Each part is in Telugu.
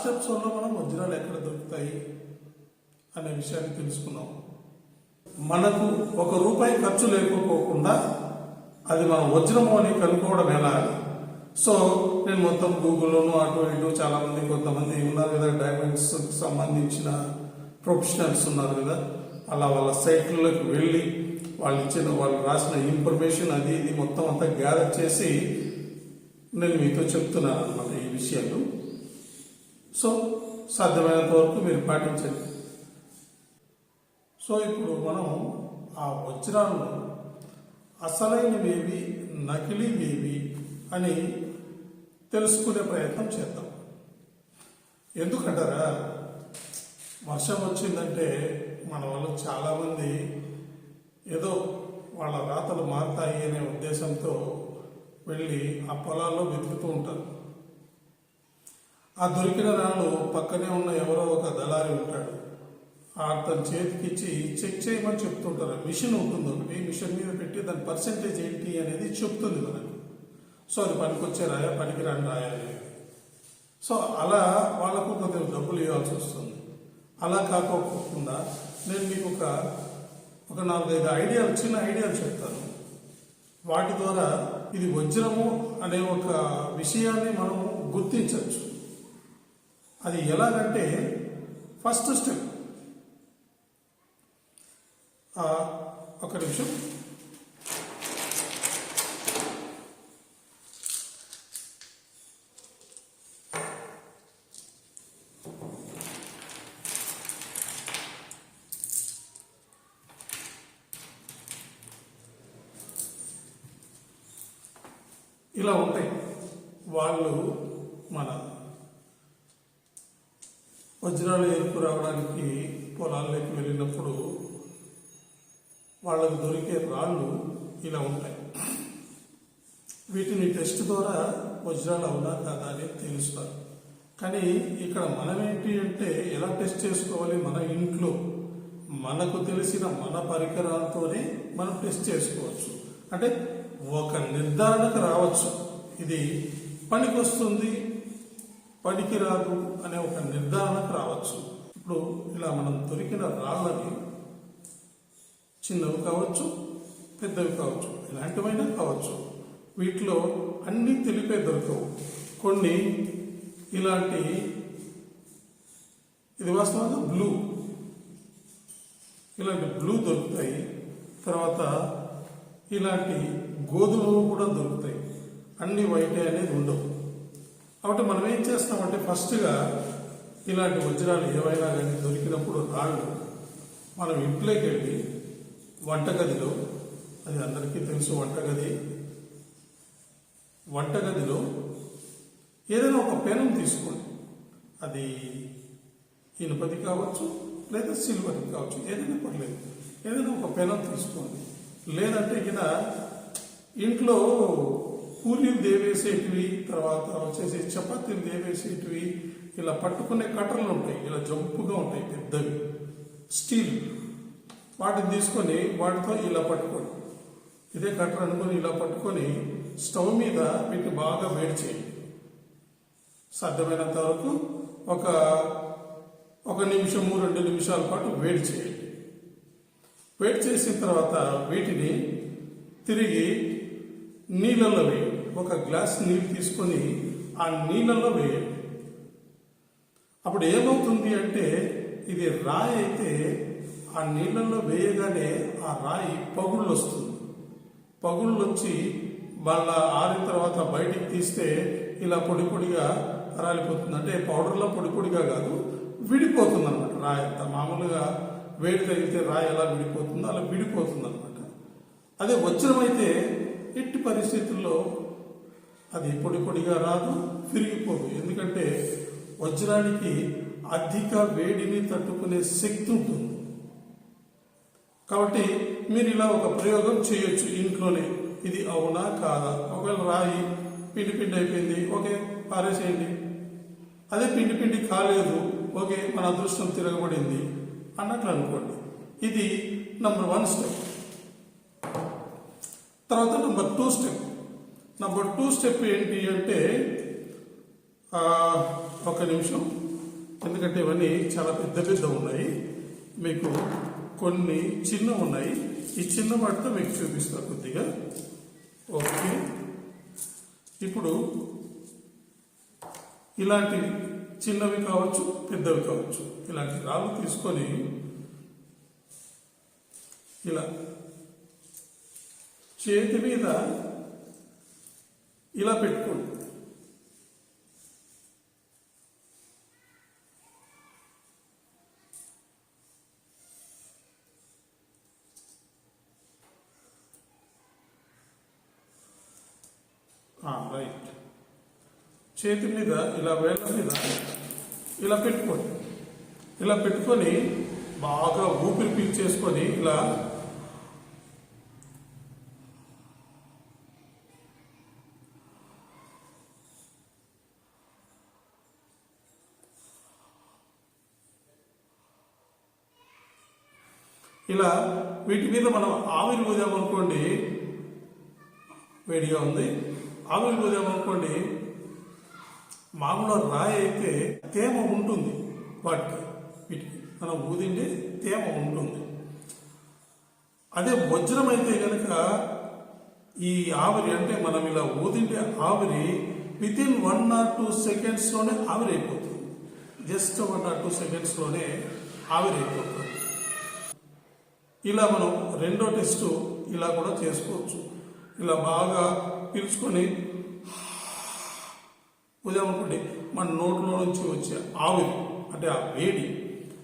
లాస్ట్ ఎపిసోడ్లో మనం వజ్రాలు ఎక్కడ దొరుకుతాయి అనే విషయాన్ని తెలుసుకున్నాం. మనకు ఒక రూపాయి ఖర్చు లేకపోకుండా అది మనం వజ్రము అని కనుక్కోవడం ఎలా సో నేను మొత్తం గూగుల్లోను అటు ఇటు చాలామంది కొంతమంది ఉన్నారు కదా డైమండ్స్ సంబంధించిన ప్రొఫెషనల్స్ ఉన్నారు కదా అలా వాళ్ళ సైట్లలోకి వెళ్ళి వాళ్ళు ఇచ్చిన వాళ్ళు రాసిన ఇన్ఫర్మేషన్ అది ఇది మొత్తం అంతా గ్యాదర్ చేసి నేను మీతో చెప్తున్నాను అన్నమాట ఈ విషయాలు. సో సాధ్యమైనంత వరకు మీరు పాటించండి. సో ఇప్పుడు మనం ఆ వజ్రాలను అసలైనవేవి నకిలీవేవి అని తెలుసుకునే ప్రయత్నం చేద్దాం. ఎందుకంటారా? వర్షం వచ్చిందంటే మన వాళ్ళు చాలామంది ఏదో వాళ్ళ రాతలు మారుతాయి అనే ఉద్దేశంతో వెళ్ళి ఆ పొలాల్లో వెతుకుతూ ఉంటారు. ఆ దొరికిన దానిలో పక్కనే ఉన్న ఎవరో ఒక దళారి ఉంటాడు. అతను చేతికిచ్చి చెక్ చేయమని చెప్తుంటారు. మిషన్ ఉంటుంది ఒకటి. మిషన్ మీద పెట్టి దాని పర్సంటేజ్ ఏంటి అనేది చెప్తుంది మనకు. సో అది పనికొచ్చే రాయా? పనికి రాని రాయా? అనేది సో అలా వాళ్ళకు కొంచెం డబ్బులు ఇవ్వాల్సి వస్తుంది. అలా కాకోకుండా నేను మీకు ఒక ఒక నాలుగైదు ఐడియాలు చిన్న ఐడియాలు చెప్తాను. వాటి ద్వారా ఇది వజ్రము అనే ఒక విషయాన్ని మనం గుర్తించవచ్చు. అది ఎలాగంటే ఫస్ట్ స్టెప్ ఆ, ఒక నిమిషం. ఇలా ఉంటాయి. వాళ్ళు మన వజ్రాలు ఎరుపు రావడానికి పొలాల్లోకి వెళ్ళినప్పుడు వాళ్ళకు దొరికే రాళ్ళు ఇలా ఉంటాయి. వీటిని టెస్ట్ ద్వారా వజ్రాలు అవునా కాదా అని తెలుస్తారు. కానీ ఇక్కడ మనం ఏంటి అంటే ఎలా టెస్ట్ చేసుకోవాలి మన ఇంట్లో? మనకు తెలిసిన మన పరికరాలతోనే మనం టెస్ట్ చేసుకోవచ్చు. అంటే ఒక నిర్ధారణకు రావచ్చు. ఇది పనికొస్తుంది పనికి రాదు అనే ఒక నిర్ధారణకు రావచ్చు. ఇప్పుడు ఇలా మనం దొరికిన రాళ్ళని చిన్నవి కావచ్చు పెద్దవి కావచ్చు ఎలాంటివైనా కావచ్చు వీటిలో అన్ని తెలిపే దొరకవు. కొన్ని ఇలాంటి ఇది వాస్తవంగా బ్లూ. ఇలాంటి బ్లూ దొరుకుతాయి. తర్వాత ఇలాంటి గోధుమలు కూడా దొరుకుతాయి. అన్ని వైటే అనేది ఉండవు. కాబట్టి మనం ఏం చేస్తామంటే ఫస్ట్గా ఇలాంటి వజ్రాలు ఏవైనా కానీ దొరికినప్పుడు రాళ్ళు మనం ఇంట్లోకి వెళ్ళి వంటగదిలో అది అందరికీ తెలుసు వంటగది వంటగదిలో ఏదైనా ఒక పెనం తీసుకోండి. అది ఇనుపది కావచ్చు లేదా సిల్వర్ది కావచ్చు ఏదైనా పర్లేదు. ఏదైనా ఒక పెనం తీసుకోండి. లేదంటే ఇక ఇంట్లో పూరీలు దేవేసేటివి తర్వాత వచ్చేసి చపాతీలు దేవేసేటివి ఇలా పట్టుకునే కట్టర్లు ఉంటాయి ఇలా జంపుగా ఉంటాయి పెద్దవి. స్టీల్. వాటిని తీసుకొని వాటితో ఇలా పట్టుకోండి. ఇదే కట్టర్ అనుకొని ఇలా పట్టుకొని స్టవ్ మీద వీటిని బాగా వేడి చేయండి. సాధ్యమైనంత వరకు ఒక ఒక నిమిషము రెండు నిమిషాల పాటు వేడి చేయండి. వేడి చేసిన తర్వాత వీటిని తిరిగి నీళ్ళలో వేయండి. ఒక గ్లాస్ నీళ్ళు తీసుకొని ఆ నీళ్ళలో వేయండి అప్పుడు ఏమవుతుంది అంటే ఇది రాయి అయితే ఆ నీళ్ళల్లో వేయగానే ఆ రాయి పగుళ్ళు వస్తుంది పగుళ్ళు వచ్చి వాళ్ళ ఆరిన తర్వాత బయటికి తీస్తే ఇలా పొడి పొడిగా రాలిపోతుంది. అంటే పౌడర్లో పొడి పొడిగా కాదు విడిపోతుంది అనమాట రాయి అంతా మామూలుగా వేడి తగిలితే రాయి ఎలా విడిపోతుందో అలా విడిపోతుంది అనమాట అదే వజ్రమైతే ఎట్టి పరిస్థితుల్లో అది పొడి పొడిగా రాదు విరిగిపోదు. ఎందుకంటే వజ్రానికి అధిక వేడిని తట్టుకునే శక్తి ఉంటుంది. కాబట్టి మీరు ఇలా ఒక ప్రయోగం చేయొచ్చు ఇంట్లోనే. ఇది అవునా కాదా? ఒకవేళ రాయి పిండి పిండి అయిపోయింది ఓకే పారేసేయండి. అదే పిండి పిండి కాలేదు ఓకే మన అదృష్టం తిరగబడింది అన్నట్లు అనుకోండి. ఇది నంబర్ వన్ స్టెప్. తర్వాత number two step. Number two step ఏంటి అంటే ఒక నిమిషం. ఎందుకంటే ఇవన్నీ చాలా పెద్ద పెద్ద ఉన్నాయి. మీకు కొన్ని చిన్న ఉన్నాయి. ఈ చిన్న వాటితో మీకు చూపిస్తా కొద్దిగా. ఓకే. ఇప్పుడు ఇలాంటి చిన్నవి కావచ్చు పెద్దవి కావచ్చు ఇలాంటి రాళ్ళు తీసుకొని ఇలా చేతి మీద ఇలా పెట్టుకోండి. రైట్ చేతి మీద ఇలా వేళ్ళ మీద ఇలా పెట్టుకోండి. ఇలా పెట్టుకొని బాగా ఊపిరి పీల్చేసుకొని ఇలా ఇలా వీటి మీద మనం ఆవిరి పోదామనుకోండి వేడిగా ఉంది. ఆవిరి పోదామనుకోండి మామూలు రాయి అయితే తేమ ఉంటుంది. వాటికి వీటికి. మనం ఊదింటే తేమ ఉంటుంది. అదే వజ్రం అయితే కనుక ఈ ఆవిరి అంటే మనం ఇలా ఊదింటే ఆవిరి within one or two సెకండ్స్లోనే ఆవిరి అయిపోతుంది జస్ట్ వన్ ఆర్ టూ సెకండ్స్లోనే ఆవిరి అయిపోతుంది ఇలా మనం రెండో టెస్ట్ ఇలా కూడా చేసుకోవచ్చు. ఇలా బాగా పీల్చుకొని ఉదయం మన నోట్లో నుంచి వచ్చే ఆవిరి అంటే ఆ వేడి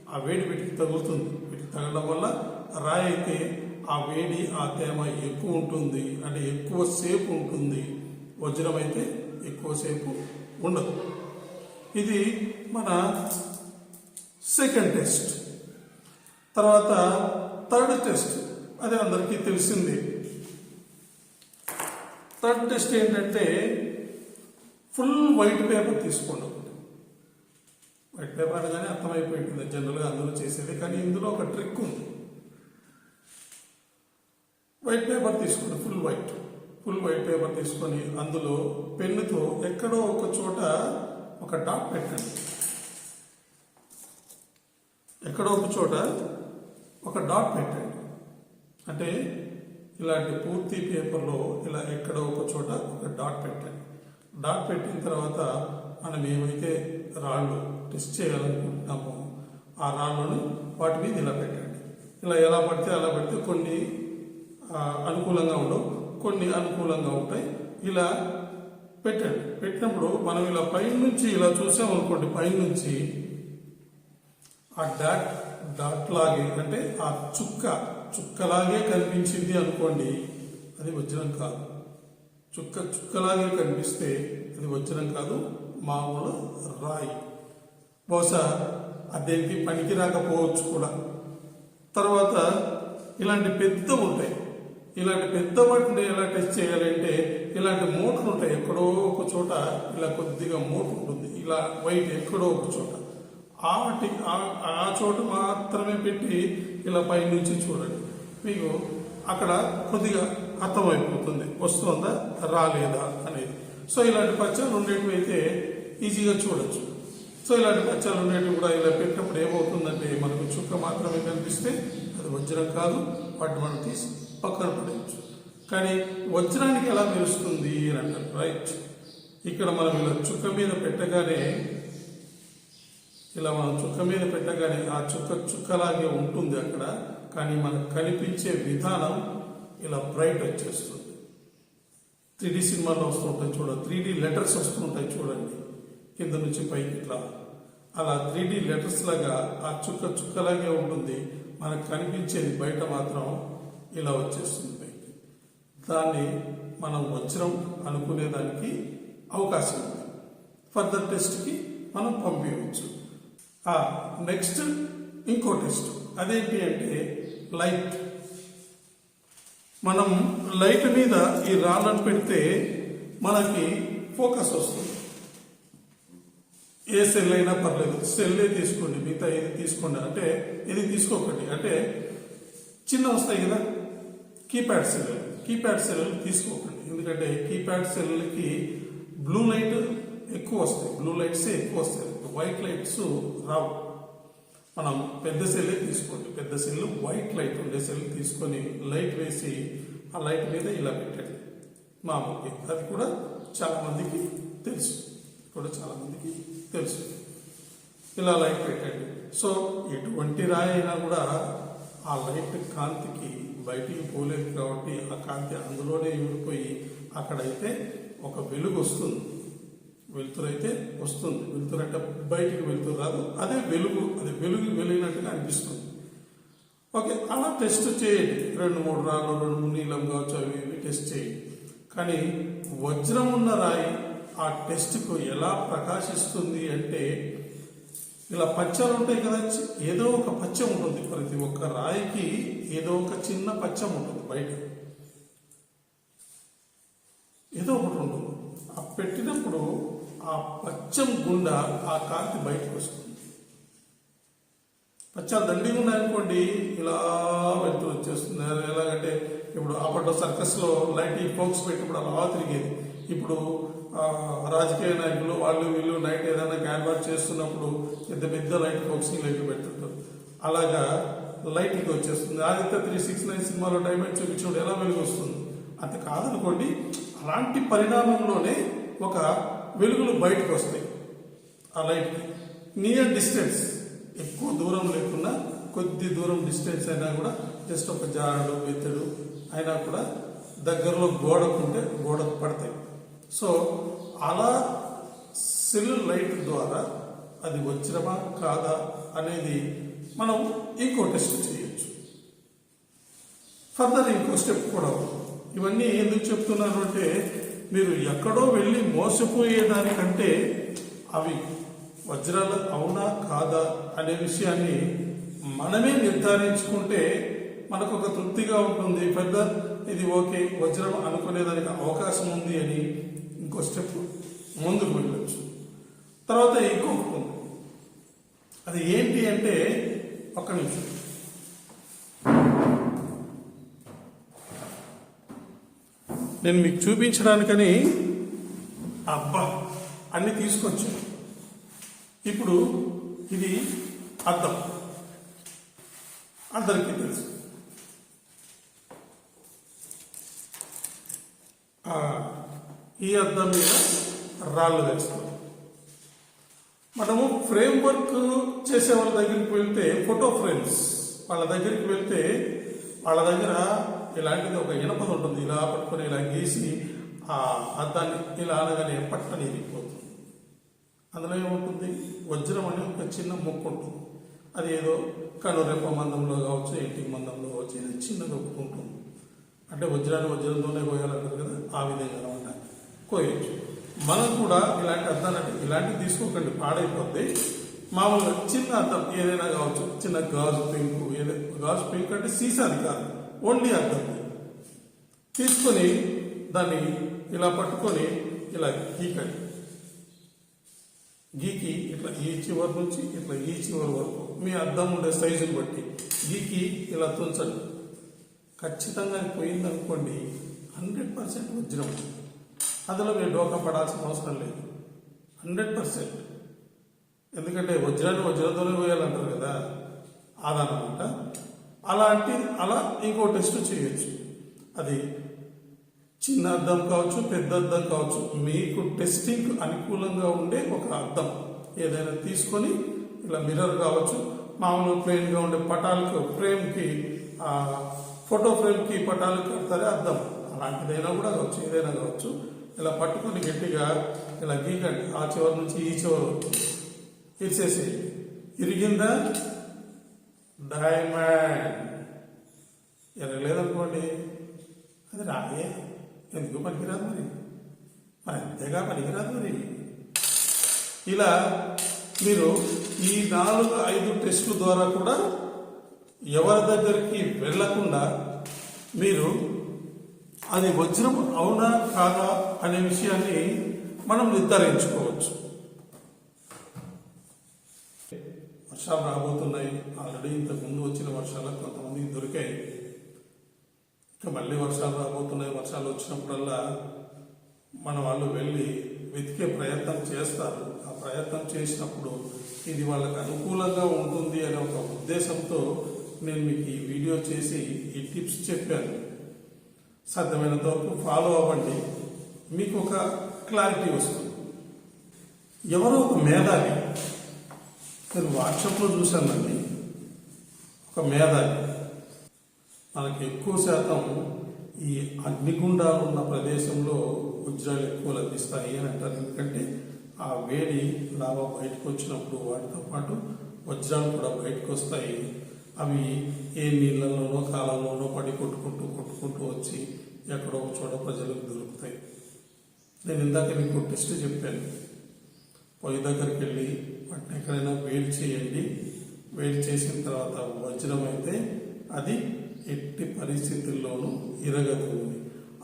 ఆ వేడి వీటికి తగులుతుంది. వీటికి తగలడం వల్ల రాయి అయితే ఆ వేడి ఆ తేమ ఎక్కువ ఉంటుంది. అంటే ఎక్కువ సేపు ఉంటుంది. వజ్రం అయితే ఎక్కువసేపు ఉండదు. ఇది మన సెకండ్ టెస్ట్. తర్వాత థర్డ్ టెస్ట్. అది అందరికీ తెలిసింది. థర్డ్ టెస్ట్ ఏంటంటే ఫుల్ వైట్ పేపర్ తీసుకోండి. ఒకటి వైట్ పేపర్ అనగానే అర్థమైపోయింది జనరల్గా అందరూ చేసేది కానీ ఇందులో ఒక ట్రిక్ ఉంది. వైట్ పేపర్ తీసుకోండి full white. Full white paper తీసుకొని అందులో పెన్నుతో ఎక్కడో ఒక చోట ఒక డాట్ పెట్టండి. ఎక్కడో ఒక చోట ఒక డాట్ పెట్టండి అంటే ఇలాంటి పూర్తి పేపర్లో ఇలా ఎక్కడో ఒక చోట ఒక డాట్ పెట్టండి డాట్ పెట్టిన తర్వాత మనం ఏమైతే రాళ్ళు టెస్ట్ చేయాలనుకుంటున్నామో ఆ రాళ్ళను వాటి మీద ఇలా పెట్టండి. ఇలా ఎలా పడితే అలా పడితే కొన్ని అనుకూలంగా ఉండవు కొన్ని అనుకూలంగా ఉంటాయి. ఇలా పెట్టండి. పెట్టినప్పుడు మనం ఇలా పైనుంచి ఇలా చూసామనుకోండి పైనుంచి ఆ డాట్ డాట్ లాగే అంటే ఆ చుక్క చుక్కలాగే కనిపించింది అనుకోండి అది వజ్రం కాదు. చుక్క చుక్కలాగే కనిపిస్తే అది వజ్రం కాదు మామూలు రాయి. బహుశా అదేంటి పనికి రాకపోవచ్చు కూడా. తర్వాత ఇలాంటి పెద్ద ఉంటాయి. ఇలాంటి పెద్ద వాటిని ఎలా టెస్ట్ చేయాలంటే ఇలాంటి మూటలు ఉంటాయి ఎక్కడో ఒక చోట ఇలా కొద్దిగా మూట ఉంటుంది. ఇలా వైట్ ఎక్కడో ఒక చోట. ఆ ఆ- ఆ చోట మాత్రమే పెట్టి ఇలా పైనుంచి చూడండి. మీకు అక్కడ కొద్దిగా అర్థమైపోతుంది. వస్తుందా రాలేదా అనేది. సో ఇలాంటి పచ్చలు ఉండేటివి అయితే ఈజీగా చూడొచ్చు. సో ఇలాంటి పచ్చలు ఉండేటివి కూడా ఇలా పెట్టినప్పుడు ఏమవుతుందంటే మనకు చుక్క మాత్రమే కనిపిస్తే అది వజ్రం కాదు వాటిని మనం తీసి పక్కన పడేయచ్చు. కానీ వజ్రానికి ఎలా మెరుస్తుంది అని అంటారు. రైట్. ఇక్కడ మనం ఇలా చుక్క మీద పెట్టగానే ఇలా మనం చుక్క మీద పెట్టగానే ఆ చుక్క చుక్కలాగే ఉంటుంది అక్కడ కానీ మనకు కనిపించే విధానం ఇలా బ్రైట్ వచ్చేస్తుంది. త్రీ డి సినిమాల్లో వస్తుంటాయి చూడండి త్రీ డి లెటర్స్ వస్తుంటాయి చూడండి కింద నుంచి పైకి ఇట్లా. అలా త్రీ డి లెటర్స్ లాగా ఆ చుక్క చుక్కలాగే ఉంటుంది మనకు కనిపించేది బయట మాత్రం ఇలా వచ్చేస్తుంది పైకి. దాన్ని మనం వజ్రం అనుకునేదానికి అవకాశం ఉంది. ఫర్దర్ టెస్ట్కి మనం పంపించవచ్చు. నెక్స్ట్ ఇంకో టెస్ట్ అదేంటి అంటే లైట్ మనం లైట్ మీద ఈ రాళ్ళను పెడితే మనకి ఫోకస్ వస్తుంది. ఏ సెల్ అయినా పర్లేదు. సెల్లే తీసుకోండి మిగతా ఇది తీసుకోండి అంటే ఇది తీసుకోకండి. అంటే చిన్న వస్తాయి కదా కీప్యాడ్ సెల్ కీప్యాడ్ సెల్ తీసుకోకండి. ఎందుకంటే కీప్యాడ్ సెల్కి బ్లూ లైట్ ఎక్కువ వస్తాయి. బ్లూ లైట్స్ ఎక్కువ వస్తాయి. వైట్ లైట్స్ రావు. మనం పెద్ద సెల్ తీసుకోండి పెద్ద సెల్ వైట్ లైట్ ఉండే సెల్ తీసుకొని లైట్ వేసి ఆ లైట్ మీద ఇలా పెట్టండి. మామూలుగా. అది కూడా చాలామందికి తెలుసు. కూడా చాలామందికి తెలుసు. ఇలా లైట్ పెట్టండి. సో ఎటువంటి రాయి అయినా కూడా ఆ లైట్ కాంతికి బయటికి పోలేదు కాబట్టి ఆ కాంతి అందులోనే ఊడిపోయి అక్కడైతే ఒక వెలుగు వస్తుంది. వెలుతురు అయితే వస్తుంది. వెలుతురు అంటే బయటికి వెలుతురు రాదు. అదే వెలుగు. అది వెలుగు వెలిగినట్టుగా అనిపిస్తుంది. ఓకే అలా టెస్ట్ చేయండి. రెండు మూడు రాళ్ళు రెండు మూడు నీలం కావచ్చు అవి ఇవి టెస్ట్ చేయండి. కానీ వజ్రం ఉన్న రాయి ఆ టెస్ట్కు ఎలా ప్రకాశిస్తుంది అంటే ఇలా పచ్చలు ఉంటాయి కదా ఏదో ఒక పచ్చం ఉంటుంది. ప్రతి ఒక్క రాయికి ఏదో ఒక చిన్న పచ్చం ఉంటుంది బయట. ఏదో ఒకటి ఉంటుంది. ఆ పెట్టినప్పుడు ఆ పచ్చం గుండా ఆ కాంతి బయటకు వస్తుంది. పచ్చ దండిగా ఉన్నాయనుకోండి ఇలా వెళ్తూ వచ్చేస్తుంది. ఎలాగంటే ఇప్పుడు అప్పట్లో సర్కస్లో లైటింగ్ ఫోక్స్ పెట్టినప్పుడు అలా తిరిగేది. ఇప్పుడు రాజకీయ నాయకులు వాళ్ళు వీళ్ళు నైట్ ఏదైనా క్యాన్వాట్ చేస్తున్నప్పుడు పెద్ద పెద్ద లైట్ ఫోక్సింగ్ లైట్ పెడుతుంటారు. అలాగా లైట్కి వచ్చేస్తుంది. ఆదిత్య త్రీ సిక్స్ నైన్ సినిమాలో డైమండ్ చూపించినప్పుడు ఎలా వెలుగు వస్తుంది అంత కాదనుకోండి అలాంటి పరిణామంలోనే ఒక వెలుగులు బయటకు వస్తాయి. ఆ లైట్కి నియర్ డిస్టెన్స్ ఎక్కువ దూరం లేకుండా కొద్ది దూరం డిస్టెన్స్ అయినా కూడా జస్ట్ ఒక జాడు మెత్తడు అయినా కూడా దగ్గరలో గోడకు ఉంటే గోడకు పడతాయి. సో అలా సెల్ లైట్ ద్వారా అది వచ్చినమా కాదా అనేది మనం ఇంకో టెస్ట్ చేయొచ్చు. ఫర్దర్ ఇంకో స్టెప్ కూడా ఇవన్నీ ఎందుకు చెప్తున్నాను అంటే మీరు ఎక్కడో వెళ్ళి మోసపోయేదానికంటే అవి వజ్రాలు అవునా కాదా అనే విషయాన్ని మనమే నిర్ధారించుకుంటే మనకు ఒక తృప్తిగా ఉంటుంది. పెద్ద ఇది ఓకే వజ్రం అనుకునేదానికి అవకాశం ఉంది అని ఇంకో స్టెప్ ముందుకు వెళ్ళచ్చు. తర్వాత ఇంకొకటి ఉంది. అది ఏంటి అంటే ఒక్క నిమిషం. నేను మీకు చూపించడానికని అబ్బా అన్ని తీసుకొచ్చాను. ఇప్పుడు ఇది అద్దం. అందరికీ తెలుసు. ఈ అద్దం మీద రాళ్ళు వేస్తాం మనము ఫ్రేమ్ వర్క్ చేసే వాళ్ళ దగ్గరికి వెళ్తే ఫోటో ఫ్రేమ్స్ వాళ్ళ దగ్గరికి వెళ్తే వాళ్ళ దగ్గర ఇలాంటిది ఒక ఇనపది ఉంటుంది. ఇలా పట్టుకొని ఇలా గీసి ఆ అద్దాన్ని ఇలా అనగానే పట్టని ఇరిగిపోతుంది అందులో ఏముంటుంది? వజ్రం అనే ఒక చిన్న ముక్కు ఉంటుంది. అది ఏదో కనురెప్ప మందంలో కావచ్చు ఇంటికి మందంలో కావచ్చు ఇది చిన్నది ఒకటి ఉంటుంది. అంటే వజ్రాన్ని వజ్రంతోనే కోయాలంటారు కదా? ఆ విధంగా అనమాట కోయొచ్చు. మనం కూడా ఇలాంటి అద్దాలంటే ఇలాంటివి తీసుకోకండి పాడైపోద్ది. మామూలుగా చిన్న అద్దం ఏదైనా కావచ్చు చిన్న గాజు పెంకు ఏదైనా గాజు పెంకు అంటే సీసాది కాదు. ఓన్లీ అర్థం తీసుకొని దాన్ని ఇలా పట్టుకొని ఇలా గీకండి గీకి ఇట్లా ఈ చివరి నుంచి ఇట్లా ఈ చివరి వరకు. మీ అద్దం ఉండే సైజుని బట్టి. గీకి ఇలా తుంచండి. ఖచ్చితంగా పోయిందనుకోండి హండ్రెడ్ పర్సెంట్ వజ్రం. అందులో మీరు డోకా పడాల్సిన అవసరం లేదు. Hundred percent. ఎందుకంటే వజ్రాన్ని వజ్రంతోనే పోయాలంటారు కదా అదనమాట అలాంటి అలా ఇంకో టెస్ట్ చేయొచ్చు. అది చిన్న అర్థం కావచ్చు పెద్ద అర్థం కావచ్చు. మీకు టెస్టింగ్ అనుకూలంగా ఉండే ఒక అర్థం. ఏదైనా తీసుకొని ఇలా మిర్రర్ కావచ్చు మామూలు ప్లెయిన్గా ఉండే పటాలకు ఫ్రేమ్కి ఫోటో ఫ్రేమ్కి పటాలకు కడతారే అర్థం. అలాంటిదైనా కూడా కావచ్చు ఏదైనా కావచ్చు. ఇలా పట్టుకొని గట్టిగా ఇలా గీకండి. ఆ చివరి నుంచి ఈ చివరి వరకు. ఇరిగిందా? డైమండ్ ఎరగలేదనుకోండి అది రాయే. ఎందుకు పనికిరాదు మరి? మరి అంతేగా పనికిరాదు మరి. ఇలా మీరు ఈ నాలుగు ఐదు టెస్టుల ద్వారా కూడా ఎవరి దగ్గరికి వెళ్ళకుండా మీరు అది వజ్రం అవునా కాదా అనే విషయాన్ని మనం నిర్ధారించుకోవచ్చు. వర్షాలు రాబోతున్నాయి. ఆల్రెడీ ఇంతకుముందు వచ్చిన వర్షాలు కొంతమందికి దొరికాయి. ఇంకా మళ్ళీ వర్షాలు రాబోతున్నాయి. వర్షాలు వచ్చినప్పుడల్లా మన వాళ్ళు వెళ్ళి వెతికే ప్రయత్నం చేస్తారు. ఆ ప్రయత్నం చేసినప్పుడు ఇది వాళ్ళకి అనుకూలంగా ఉంటుంది అనే ఒక ఉద్దేశంతో నేను మీకు ఈ వీడియో చేసి ఈ టిప్స్ చెప్పాను. సాధ్యమైనంత వరకు ఫాలో అవ్వండి. మీకు ఒక క్లారిటీ వస్తుంది. ఎవరో ఒక మేధావి నేను వాట్సాప్లో చూశానండి. ఒక మేధావి. మనకి ఎక్కువ శాతం ఈ అగ్నిగుండాలు ఉన్న ప్రదేశంలో వజ్రాలు ఎక్కువ లభిస్తాయి అని అంటారు. ఎందుకంటే ఆ వేడి లావా బయటకు వచ్చినప్పుడు వాటితో పాటు వజ్రాలు కూడా బయటకు వస్తాయి. అవి ఏ నీళ్ళలోనో కాలంలోనో పడి కొట్టుకుంటూ కొట్టుకుంటూ వచ్చి ఎక్కడో ఒక చోట ప్రజలకు దొరుకుతాయి. నేను ఇందాక మీకు టెస్ట్ చెప్పాను. పొయ్యి దగ్గరికి వెళ్ళి వాటిని ఎక్కడైనా వేడి చేయండి. వేడి చేసిన తర్వాత వజ్రం అయితే అది ఎట్టి పరిస్థితుల్లోనూ ఇరగదు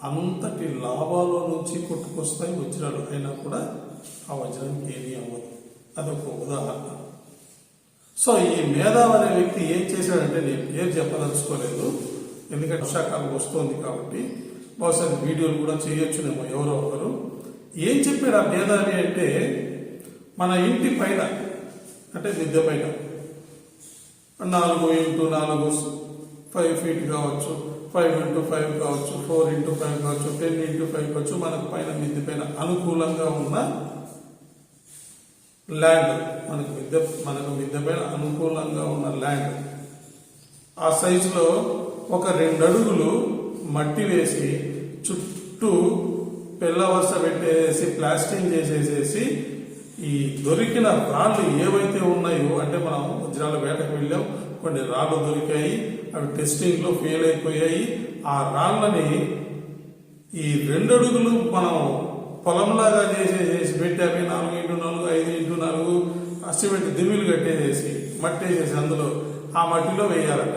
అంతటి లాభాల నుంచి కొట్టుకొస్తాయి వజ్రాలు. అయినా కూడా ఆ వజ్రానికి ఏమీ అవ్వదు. అదొక ఉదాహరణ. సో ఈ మేధావి అనే వ్యక్తి ఏం చేశాడంటే నేను పేరు చెప్పదలుచుకోలేదు. ఎందుకంటే వర్షాకాలం వస్తోంది కాబట్టి బహుశా వీడియోలు కూడా చేయొచ్చునేమో ఎవరో ఒకరు. ఏం చెప్పాడు ఆ మేధావి అంటే మన ఇంటి పైన అంటే మిద్దె పైన. నాలుగు ఇంటూ నాలుగు ఫైవ్ ఫీట్ కావచ్చు ఫైవ్ ఇంటూ ఫైవ్ కావచ్చు ఫోర్ ఇంటూ ఫైవ్ కావచ్చు టెన్ ఇంటూ ఫైవ్ కావచ్చు మనకు పైన మిద్దె పైన అనుకూలంగా ఉన్న ల్యాండ్ మనకు మిద్దె మనకు మిద్దె పైన అనుకూలంగా ఉన్న ల్యాండ్ ఆ సైజులో ఒక రెండు అడుగులు మట్టి వేసి చుట్టూ పెళ్ళ వరుస పెట్టేసి ప్లాస్టింగ్ చేసేసేసి ఈ దొరికిన రాళ్ళు ఏవైతే ఉన్నాయో అంటే మనం వజ్రాల వేటకు వెళ్ళాం కొన్ని రాళ్ళు దొరికాయి అవి టెస్టింగ్లో ఫెయిల్ అయిపోయాయి. ఆ రాళ్ళని ఈ రెండు అడుగులు మనం పొలంలాగా చేసి చేసి పెట్టామి నాలుగు ఇంటూ నాలుగు ఐదు ఇంటూ నాలుగు అసిమెంట్ దిమ్మిలు కట్టేసేసి మట్టి వేసేసి అందులో ఆ మట్టిలో వేయాలట.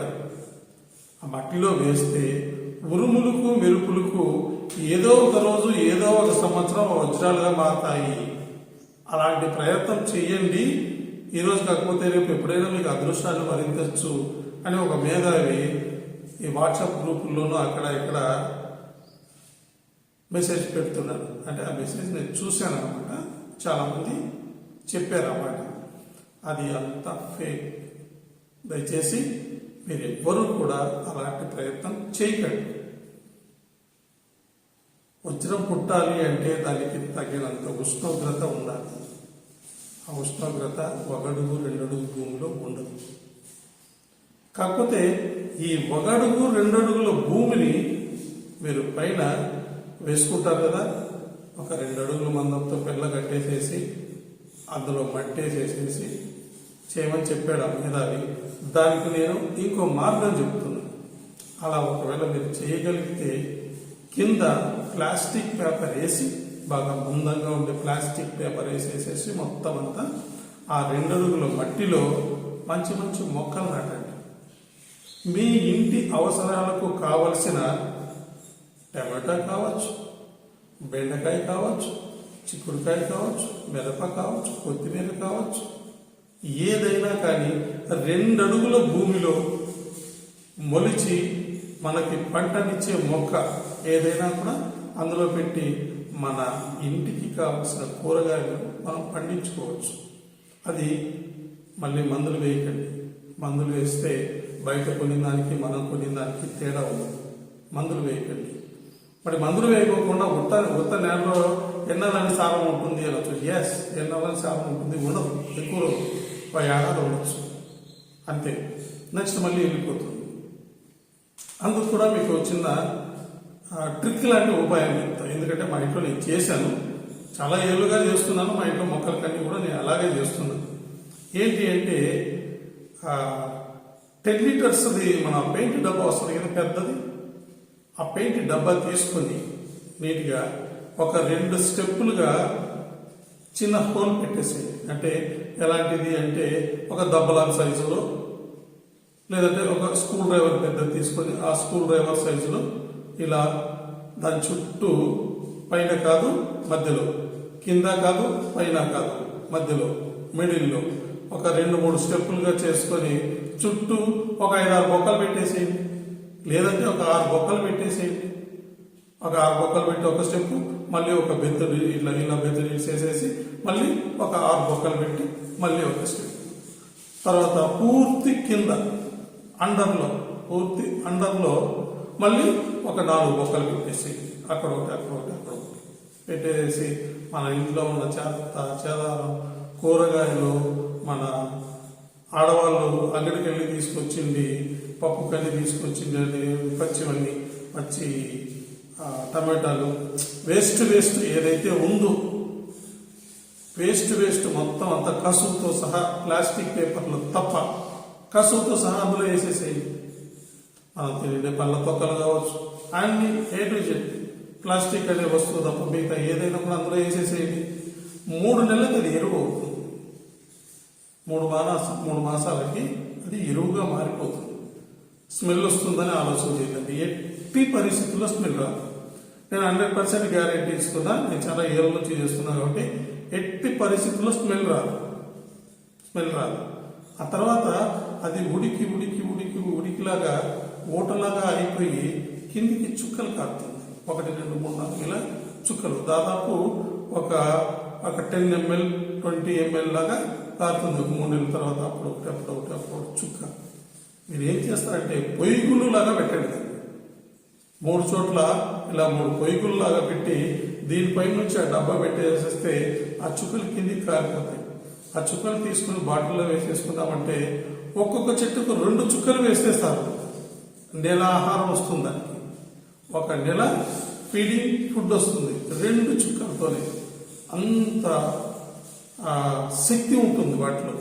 ఆ మట్టిలో వేస్తే ఉరుములకు మెరుపులకు ఏదో ఒక రోజు ఏదో ఒక సంవత్సరం వజ్రాలుగా మారుతాయి. అలాంటి ప్రయత్నం చేయండి ఈరోజు కాకపోతే రేపు ఎప్పుడైనా మీకు అదృష్టాన్ని వరించవచ్చు అని ఒక మేధావి ఈ వాట్సాప్ గ్రూపుల్లోనూ అక్కడ ఇక్కడ మెసేజ్ పెడుతున్నాను అంటే ఆ మెసేజ్ నేను చూశాను అనమాట చాలామంది చెప్పారు అన్నమాట అది అంత ఫేక్ దయచేసి మీరు ఎవ్వరూ కూడా అలాంటి ప్రయత్నం చేయకండి. వజ్రం పుట్టాలి అంటే దానికి తగినంత ఉష్ణోగ్రత ఉండాలి. ఆ ఉష్ణోగ్రత ఒకడుగు రెండడుగు భూమిలో ఉండదు. కాకపోతే ఈ ఒకడుగు రెండడుగుల భూమిని మీరు పైన వేసుకుంటారు కదా ఒక రెండు అడుగుల మందంతో పిల్ల కట్టేసేసి అందులో మట్టేసేసేసి చేయమని చెప్పాడు ఆ మేధావి. దానికి నేను ఇంకో మార్గం చెప్తున్నాను. అలా ఒకవేళ మీరు చేయగలిగితే కింద ప్లాస్టిక్ పేపర్ వేసి బాగా మందంగా ఉండే ప్లాస్టిక్ పేపర్ వేసేసేసి మొత్తం అంతా ఆ రెండు అడుగుల మట్టిలో మంచి మంచి మొక్కలు నాటండి మీ ఇంటి అవసరాలకు కావలసిన టమాటా కావచ్చు బెండకాయ కావచ్చు చిక్కుడుకాయ కావచ్చు మిరప కావచ్చు కొత్తిమీర కావచ్చు ఏదైనా కానీ రెండు అడుగుల భూమిలో మొలిచి మనకి పంటనిచ్చే మొక్క ఏదైనా కూడా అందులో పెట్టి మన ఇంటికి కావలసిన కూరగాయలు మనం పండించుకోవచ్చు. అది మళ్ళీ మందులు వేయకండి. మందులు వేస్తే బయట కొనిన దానికి మనం కొనిన దానికి తేడా ఉంది మందులు వేయకండి. మరి మందులు వేయకోకుండా ఉత్త ఉత్త నేలలో ఎన్నాలని సారం ఉంటుంది అనొచ్చు ఎస్ ఎన్నాలని సారం ఉంటుంది ఉండదు. ఎక్కువ రోజు ఒక ఏడాది ఉండొచ్చు. అంతే. నెక్స్ట్ మళ్ళీ వెళ్ళిపోతుంది అందుకు కూడా మీకు చిన్న ట్రిక్ లాంటి ఉపాయం చెప్తాను ఎందుకంటే మా ఇంట్లో నేను చేశాను. చాలా ఏళ్ళుగా చేస్తున్నాను. మా ఇంట్లో మొక్కలకన్నీ కూడా నేను అలాగే చేస్తున్నాను. ఏంటి అంటే టెన్ లీటర్స్ది మన పెయింట్ డబ్బా వస్తుంది కదా పెద్దది. ఆ పెయింట్ డబ్బా తీసుకొని నీట్గా ఒక రెండు స్టెప్పులుగా చిన్న హోల్ పెట్టేసి అంటే ఎలాంటిది అంటే ఒక దబ్బలాల సైజులో లేదంటే ఒక స్క్రూ డ్రైవర్ పెద్ద తీసుకొని ఆ స్క్రూ డ్రైవర్ సైజులో ఇలా దాని చుట్టూ పైన కాదు మధ్యలో. కింద కాదు పైన కాదు మధ్యలో మిడిల్లో. ఒక రెండు మూడు స్టెప్పులుగా చేసుకొని చుట్టూ ఒక ఐదు ఆరు బొక్కలు పెట్టేసేయండి. లేదంటే ఒక ఆరు బొక్కలు పెట్టేసేయండి. ఒక ఆరు బొక్కలు పెట్టి ఒక స్టెప్ మళ్ళీ ఒక బెత్తడి ఇట్లా ఇలా బెత్తడి చేసేసి మళ్ళీ ఒక ఆరు బొక్కలు పెట్టి మళ్ళీ ఒక స్టెప్. తర్వాత పూర్తి కింద అండర్లో పూర్తి అండర్లో మళ్ళీ ఒక నాలుగు బొక్కలు పెట్టేసి అక్కడ ఒకటి అక్కడ ఒకటి అక్కడ ఒకటి పెట్టేసి మన ఇంట్లో ఉన్న చెత్త చెదారం కూరగాయలు మన ఆడవాళ్ళు అంగడికి వెళ్ళి తీసుకొచ్చింది పప్పు కల్లి తీసుకొచ్చింది పచ్చివన్నీ పచ్చి టమాటాలు. వేస్ట్ వేస్ట్ ఏదైతే ఉందో వేస్ట్ వేస్ట్ మొత్తం అంత కసుతో సహా ప్లాస్టిక్ పేపర్లు తప్ప కసువుతో సహా అందులో వేసేసేయి. మనం తినే పళ్ళ తొక్కలు కావచ్చు. అన్ని ఏ టు జెడ్ ప్లాస్టిక్ అనే వస్తువు తప్ప మిగతా ఏదైనా కూడా అందులో వేసేసేయండి. మూడు నెలలకు అది ఎరువు అవుతుంది. మూడు మాసాల మూడు మాసాలకి అది ఎరువుగా మారిపోతుంది. స్మెల్ వస్తుందని ఆలోచన చేయండి ఎట్టి పరిస్థితుల్లో స్మెల్ రాదు. నేను హండ్రెడ్ పర్సెంట్ గ్యారెంటీ ఇస్తున్నా. నేను చాలా ఏళ్ళ నుంచి చేస్తున్నా కాబట్టి ఎట్టి పరిస్థితుల్లో స్మెల్ రాదు. స్మెల్ రాదు. ఆ తర్వాత అది ఉడికి ఉడికి ఉడికి ఉడికిలాగా ఊటలాగా అయిపోయి కిందికి చుక్కలు కారుతుంది. ఒకటి రెండు మూడు నాలుగు ఇలా చుక్కలు. దాదాపు ఒక ఒక టెన్ ఎంఎల్ ట్వంటీ ఎంఎల్ లాగా కారుతుంది. ఒక మూడు నెలల తర్వాత అప్పుడు ఒకటి అప్పుడు ఒకటి అప్పుడు చుక్క. మీరు ఏం చేస్తారంటే పొయ్యిగుళ్ళు లాగా పెట్టండి మూడు చోట్ల ఇలా మూడు పొయ్యిగుళ్ళు లాగా పెట్టి దీనిపై నుంచి ఆ డబ్బా పెట్టేసేస్తే ఆ చుక్కలు కిందికి కారిపోతాయి. ఆ చుక్కలు తీసుకుని బాటిల్లో వేసేసుకుందామంటే ఒక్కొక్క చెట్టుకు రెండు చుక్కలు వేసేస్తారు. నెల ఆహారం వస్తుంది దానికి. ఒక నెల ఫీడింగ్ ఫుడ్ వస్తుంది. రెండు చుక్కలతోనే అంత శక్తి ఉంటుంది వాటిలో.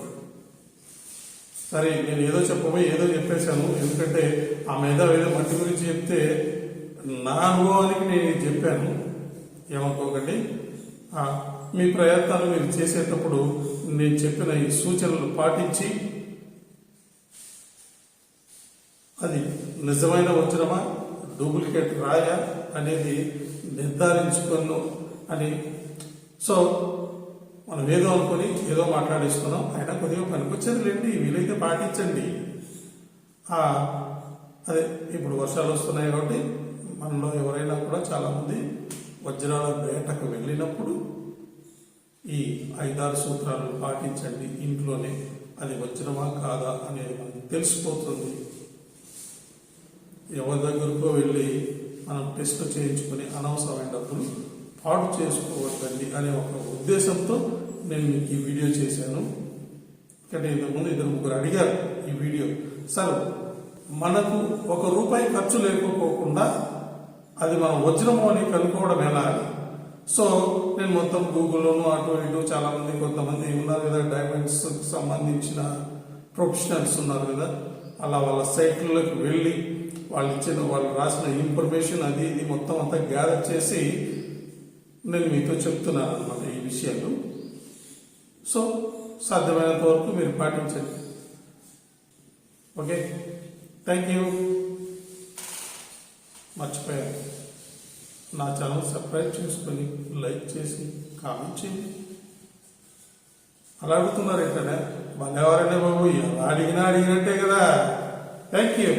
సరే నేను ఏదో చెప్పబోయి ఏదో చెప్పేశాను. ఎందుకంటే ఆ మేధా ఏదో మట్టి గురించి చెప్తే నా అనుభవానికి నేను చెప్పాను. ఏమనుకోకండి. మీ ప్రయత్నాలు మీరు చేసేటప్పుడు నేను చెప్పిన ఈ సూచనలు పాటించి అది నిజమైన వజ్రమా డూప్లికేట్ రాయా అనేది నిర్ధారించుకున్నాం అని. సో మనం ఏదో అనుకొని ఏదో మాట్లాడేసుకున్నాం. ఆయన కొద్దిగా పనికొచ్చేది లేండి వీలైతే పాటించండి. అదే ఇప్పుడు వర్షాలు వస్తున్నాయి కాబట్టి మనలో ఎవరైనా కూడా చాలామంది వజ్రాల వేటకు వెళ్ళినప్పుడు ఈ ఐదారు సూత్రాలను పాటించండి. ఇంట్లోనే అది వజ్రమా కాదా అనేది మనకు తెలిసిపోతుంది. ఎవరి దగ్గరకో వెళ్ళి మనం టెస్ట్ చేయించుకుని అనవసరమైన డబ్బులు పాడు చేసుకోవద్దండి అనే ఒక ఉద్దేశంతో నేను మీకు ఈ వీడియో చేశాను. ఎందుకంటే ఇంతకుముందు ఇద్దరు ముగ్గురు అడిగారు ఈ వీడియో. సరే మనకు ఒక రూపాయి ఖర్చు లేకపోకుండా అది మనం వజ్రము అని కనుక్కోవడం ఎలా సో నేను మొత్తం గూగుల్లోనూ అటు ఇటు చాలామంది కొంతమంది ఉన్నారు కదా డైమండ్స్ సంబంధించిన ప్రొఫెషనల్స్ ఉన్నారు కదా అలా వాళ్ళ సైట్లలోకి వెళ్ళి వాళ్ళు ఇచ్చిన వాళ్ళు రాసిన ఇన్ఫర్మేషన్ అది ఇది మొత్తం అంతా గ్యాదర్ చేసి నేను మీతో చెప్తున్నాను అన్నమాట ఈ విషయాలు. సో సాధ్యమైనంత వరకు మీరు పాటించండి. ఓకే? థ్యాంక్ యూ మర్చిపోయాను. నా ఛానల్ సబ్స్క్రైబ్ చేసుకొని లైక్ చేసి కామెంట్ చేయండి. అలా అడుగుతున్నారు ఇక్కడ. మళ్ళీ ఎవరైనా బాబు ఎలా అడిగినా అడిగినట్టే కదా. Thank you